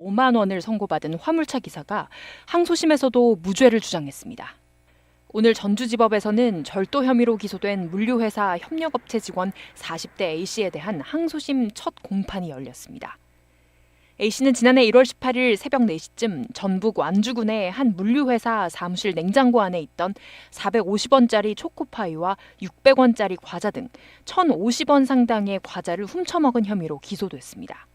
5만 원을 선고받은 화물차 기사가 항소심에서도 무죄를 주장했습니다. 오늘 전주지법에서는 절도 혐의로 기소된 물류회사 협력업체 직원 40대 A씨에 대한 항소심 첫 공판이 열렸습니다. A씨는 지난해 1월 18일 새벽 4시쯤 전북 완주군의 한 물류회사 사무실 냉장고 안에 있던 450원짜리 초코파이와 600원짜리 과자 등 1,050원 상당의 과자를 훔쳐먹은 혐의로 기소됐습니다.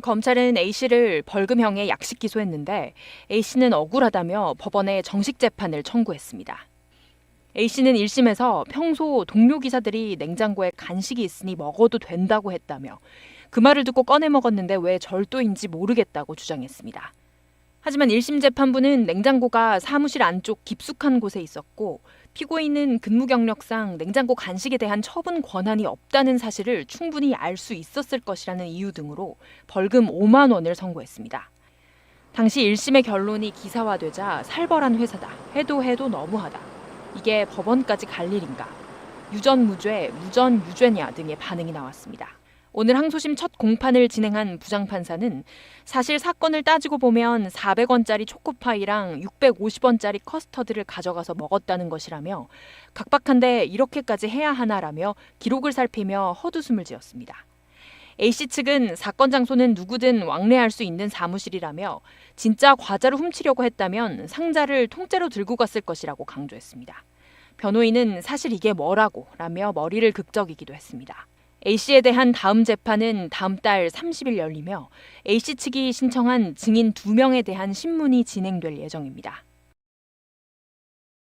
검찰은 A씨를 벌금형에 약식 기소했는데 A씨는 억울하다며 법원에 정식 재판을 청구했습니다. A씨는 1심에서 평소 동료 기사들이 냉장고에 간식이 있으니 먹어도 된다고 했다며 그 말을 듣고 꺼내 먹었는데 왜 절도인지 모르겠다고 주장했습니다. 하지만 1심 재판부는 냉장고가 사무실 안쪽 깊숙한 곳에 있었고 피고인은 근무 경력상 냉장고 간식에 대한 처분 권한이 없다는 사실을 충분히 알 수 있었을 것이라는 이유 등으로 벌금 5만 원을 선고했습니다. 당시 1심의 결론이 기사화되자 살벌한 회사다. 해도 해도 너무하다. 이게 법원까지 갈 일인가? 유전 무죄, 무전 유죄냐 등의 반응이 나왔습니다. 오늘 항소심 첫 공판을 진행한 부장판사는 사실 사건을 따지고 보면 400원짜리 초코파이랑 650원짜리 커스터드를 가져가서 먹었다는 것이라며 각박한데 이렇게까지 해야 하나라며 기록을 살피며 헛웃음을 지었습니다. A씨 측은 사건 장소는 누구든 왕래할 수 있는 사무실이라며 진짜 과자를 훔치려고 했다면 상자를 통째로 들고 갔을 것이라고 강조했습니다. 변호인은 사실 이게 뭐라고 라며 머리를 극적이기도 했습니다. A씨에 대한 다음 재판은 다음 달 30일 열리며 A씨 측이 신청한 증인 2명에 대한 신문이 진행될 예정입니다.